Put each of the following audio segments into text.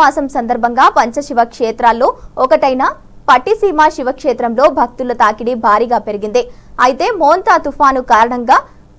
మాసం సందర్భంగా పంచశివ క్షేత్రాల్లో ఒకటైన పట్టిసీమ శివక్షేత్రంలో భక్తుల తాకిడి భారీగా పెరిగింది. అయితే మోంతా తుఫాను కారణంగా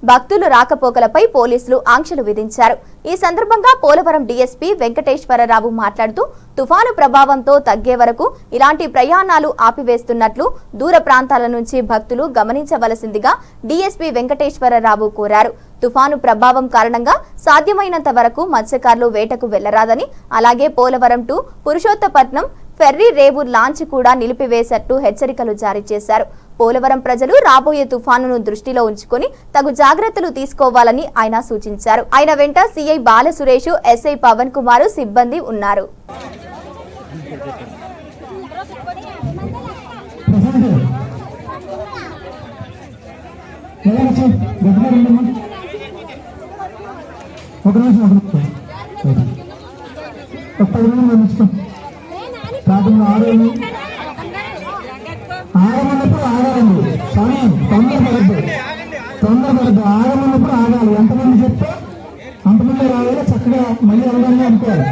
భక్తులు రాకపోకలపై పోలీసులు ఆంక్షలు విధించారు. ఈ సందర్భంగా పోలవరం డీఎస్పీ వెంకటేశ్వరరావు మాట్లాడుతూ తుఫాను ప్రభావంతో తగ్గే వరకు ఇలాంటి ప్రయాణాలు ఆపివేస్తున్నట్లు దూర ప్రాంతాల నుంచి భక్తులు గమనించవలసిందిగా డీఎస్పీ వెంకటేశ్వరరావు కోరారు. తుఫాను ప్రభావం కారణంగా సాధ్యమైనంత వరకు మత్స్యకారులు వేటకు వెళ్ళరాదని అలాగే పోలవరం టు పురుషోత్తపట్నం ఫెర్రీ రేవు లాంచ్ కూడా నిలిపివేసేట్టు హెచ్చరికలు జారీ చేశారు. పోలవరం ప్రజలు రాబోయే తుఫానును దృష్టిలో ఉంచుకొని తగు జాగ్రత్తలు తీసుకోవాలని ఆయన సూచించారు. ఆయన వెంట సీఐ బాలసురేష్ ఎస్ఐ పవన్ కుమార్ సిబ్బంది ఉన్నారు. ఎలా వచ్చావు గట్టిగా ఉండమ్మా ఒక నిమిషం ఒక నిమిషం. ఒక పది నిమిషం ఉంచుకో కాకుండా ఆరోగ్యం ఆగమన్నప్పుడు ఆగాలండి. సమయం తొందరపడద్దు. తొందరపడద్దు. ఆగమన్నప్పుడు ఆగాలి. ఎంతమంది చెప్తే అంతమంది రావాలి చక్కగా మళ్ళీ వెళ్ళడానికి అనుకోవాలి.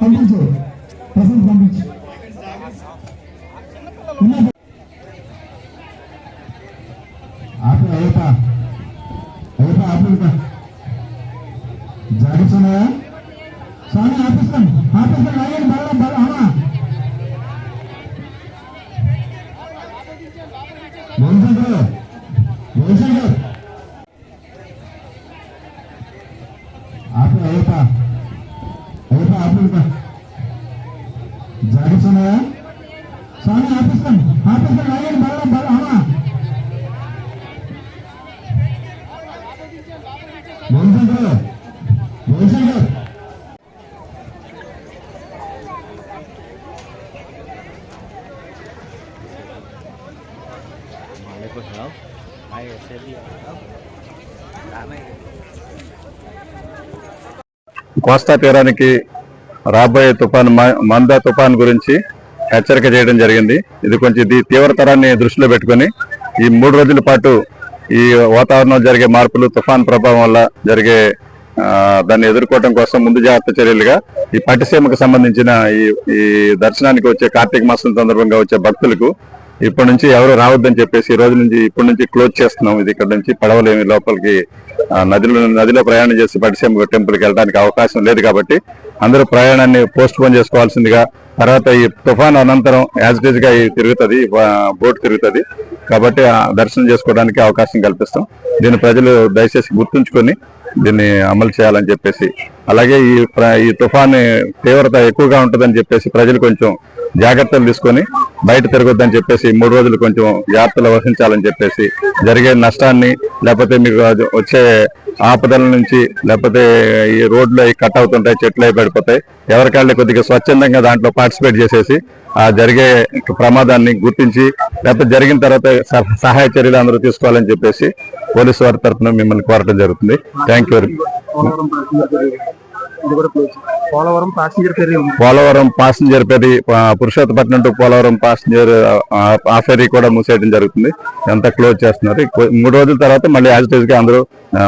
పంపించు. ప్రసెంట్ పంపించు. ఉన్నా ఆపు. అయ్యప్ప అయ్యప్ప జాగ్రత్త స్వామి ఆపిస్తాను ఆపిస్తాను అయ్యండి బల జాగ్రత్త స్వామి ఆపిస్తాను ఆపిస్తాను అయ్యండి బల బల అమ్మా భోజనం భోజనం Waalaikumsalam. Ayo, saya lihat. Ramai. కోస్తా తీరానికి రాబోయే తుఫాన్ మంద తుఫాన్ గురించి హెచ్చరిక చేయడం జరిగింది ఇది కొంచెం ఇది తీవ్రతరాన్ని దృష్టిలో పెట్టుకొని ఈ మూడు రోజుల పాటు ఈ వాతావరణం జరిగే మార్పులు తుఫాన్ ప్రభావం వల్ల జరిగే దాన్ని ఎదుర్కోవడం కోసం ముందు జాగ్రత్త చర్యలుగా ఈ పట్టిసీమకు సంబంధించిన ఈ ఈ దర్శనానికి వచ్చే కార్తీక మాసం సందర్భంగా వచ్చే భక్తులకు ఇప్పటి నుంచి ఎవరు రావద్దని చెప్పేసి ఈ రోజు నుంచి ఇప్పటి నుంచి క్లోజ్ చేస్తున్నాం. ఇది ఇక్కడ నుంచి పడవలేమి లోపలికి నదిలో నదిలో ప్రయాణం చేసి పట్టిసీమ టెంపుల్కి వెళ్ళడానికి అవకాశం లేదు కాబట్టి అందరూ ప్రయాణాన్ని పోస్ట్ పోన్ చేసుకోవాల్సిందిగా తర్వాత ఈ తుఫాన్ అనంతరం యాజ్గా తిరుగుతుంది బోట్ తిరుగుతుంది. కాబట్టి ఆ దర్శనం చేసుకోవడానికి అవకాశం కల్పిస్తాం. దీన్ని ప్రజలు దయచేసి గుర్తుంచుకొని దీన్ని అమలు చేయాలని చెప్పేసి అలాగే ఈ ప్ర- ఈ తుఫాన్ తీవ్రత ఎక్కువగా ఉంటుందని చెప్పేసి ప్రజలు కొంచెం జాగ్రత్తలు తీసుకొని బయట తిరగొద్దని చెప్పేసి మూడు రోజులు కొంచెం జాగ్రత్తలు వహించాలని చెప్పేసి జరిగే నష్టాన్ని లేకపోతే మీకు వచ్చే ఆపదల నుంచి లేకపోతే ఈ రోడ్లు అవి కట్ అవుతుంటాయి చెట్లు అవి పడిపోతాయి. ఎవరికాళ్ళు కొద్దిగా స్వచ్ఛందంగా దాంట్లో పార్టిసిపేట్ చేసేసి ఆ జరిగే ప్రమాదాన్ని గుర్తించి లేకపోతే జరిగిన తర్వాత సహ- సహాయ చర్యలు అందరూ తీసుకోవాలని చెప్పేసి పోలీసు వారి తరఫున మిమ్మల్ని కోరటం జరుగుతుంది. Thank you Polavaram passenger ferry Polavaram passenger passenger ferry Purushottapatnam to Polavaram passenger ఆ, ఫెరీ కూడా మూసేయడం జరుగుతుంది. అంతా క్లోజ్ చేస్తున్నారు. మూడు రోజుల తర్వాత మళ్ళీ యాజ్గా అందరూ ఆ,